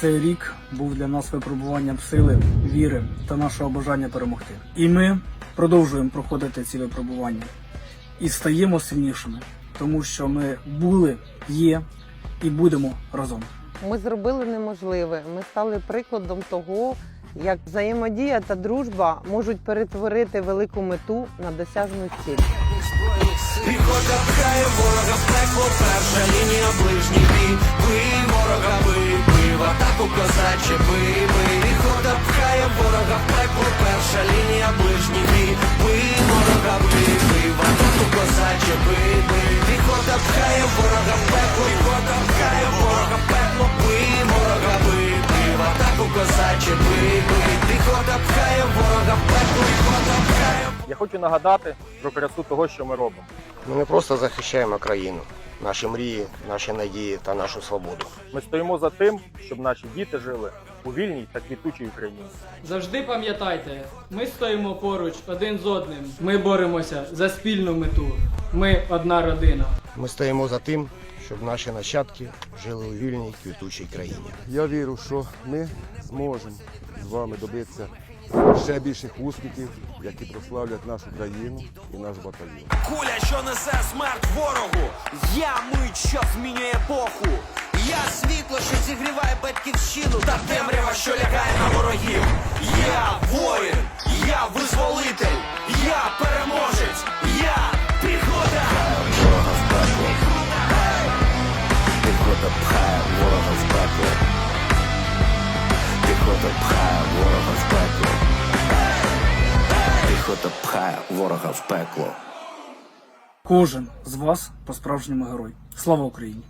Цей рік був для нас випробуванням сили, віри та нашого бажання перемогти. І ми продовжуємо проходити ці випробування і стаємо сильнішими, тому що ми були, є і будемо разом. Ми зробили неможливе. Ми стали прикладом того, як взаємодія та дружба можуть перетворити велику мету на досяжну ціль. Піхота пхає ворога в пекло, перша лінія ближній бій. Козаче, бий. Піхота пхає ворога пекло, піхота пхає Я хочу нагадати про красу того, що ми робимо. Ми не просто захищаємо країну, наші мрії, наші надії та нашу свободу. Ми стоїмо за тим, щоб наші діти жили у вільній та квітучій Україні. Завжди пам'ятайте, ми стоїмо поруч один з одним. Ми боремося за спільну мету. Ми одна родина. Ми стоїмо за тим, щоб наші нащадки жили у вільній квітучій країні. Я вірю, що ми зможемо з вами добитися ще більших успіхів, які прославлять нашу країну і наш батальйон. Куля, що несе смерть ворогу. Я мить, що змінює епоху. Я світло, що зігріває батьківщину, та темрява, що лягає на ворогів. Я воїн, Піхота пхає ворога в пекло. Піхота пхає ворога в пекло. Кожен з вас по-справжньому герой. Слава Україні!